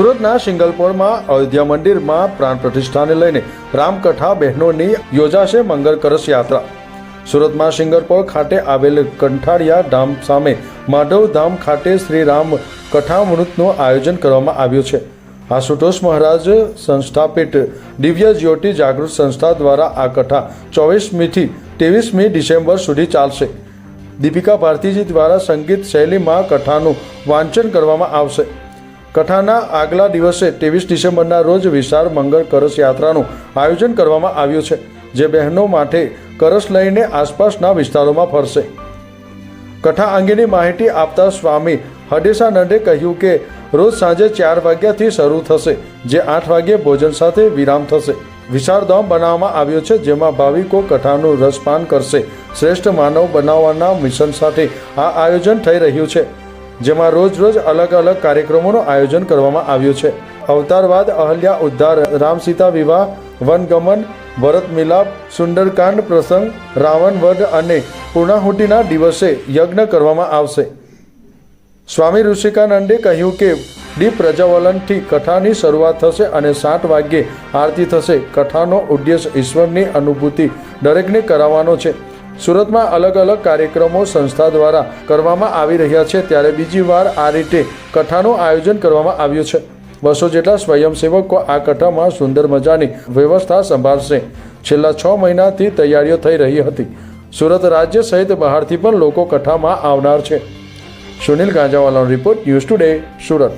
સુરતના સિંગલપોરમાં અયોધ્યા મંદિરમાં પ્રાણ પ્રતિષ્ઠાને લઈને રામકથા બહેનોની યોજાશે મંગળ કળશ યાત્રા. સુરતમાં સિંગલપોર ખાતે આવેલ કંઠારિયા ધામ સામે માધવ ધામ ખાતે શ્રી રામ કથામૃતનું આયોજન કરવામાં આવ્યું છે. આશુતોષ મહારાજ સંસ્થાપિત દિવ્ય જ્યોતિ જાગૃત સંસ્થા દ્વારા આ કથા ચોવીસમીથી ત્રેવીસમી ડિસેમ્બર સુધી ચાલશે. દીપિકા ભારતીજી દ્વારા સંગીત શૈલીમાં કથાનું વાંચન કરવામાં આવશે. કથાના આગલા દિવસે ત્રેવીસ ડિસેમ્બરના રોજ વિશાળ મંગળ કરસ યાત્રાનું આયોજન કરવામાં આવ્યું છે, જે બહેનો માટે કરસ લઈને આસપાસના વિસ્તારોમાં ફરશે. કથા અંગેની માહિતી આપતા સ્વામી હડેસાનંદે કહ્યું કે, રોજ સાંજે ચાર વાગ્યાથી શરૂ થશે, જે આઠ વાગ્યે ભોજન સાથે વિરામ થશે. વિશાળ ધામ બનાવવામાં આવ્યો છે, જેમાં ભાવિકો કથાનું રસપાન કરશે. શ્રેષ્ઠ માનવ બનાવવાના મિશન સાથે આ આયોજન થઈ રહ્યું છે. જેમાં રોજ રોજ અલગ અલગ કાર્યક્રમોનું આયોજન કરવામાં આવ્યું છે. અવતારવાદ અહલ્યા ઉદ્ધાર રામસીતા વિવાહ, વનગમન, ભરત મિલાપ, સુંદરકાંડ પ્રસંગ, રાવણ વધ અને પૂર્ણાહુતિના દિવસે યજ્ઞ કરવામાં આવશે. સ્વામી ઋષિકાનંદે કહ્યું કે દીપ પ્રજ્વલનથી કથાની શરૂઆત થશે અને સાત વાગ્યે આરતી થશે. કથાનો ઉદ્દેશ ઈશ્વરની અનુભૂતિ દરેકને કરાવવાનો છે. સુરતમાં અલગ અલગ કાર્યક્રમો સંસ્થા દ્વારા કરવામાં આવી રહ્યા છે, ત્યારે બીજી વાર આ રીતે કથાનું આયોજન કરવામાં આવ્યું છે. બસો જેટલા સ્વયંસેવકો આ કથામાં સુંદર મજાની વ્યવસ્થા સંભાળશે. છેલ્લા છ મહિનાથી તૈયારીઓ થઈ રહી હતી. સુરત રાજ્ય સહિત બહારથી પણ લોકો કથામાં આવનાર છે. સુનિલ ગાંજાવાલાનો રિપોર્ટ ન્યૂઝ ટુડે, સુરત.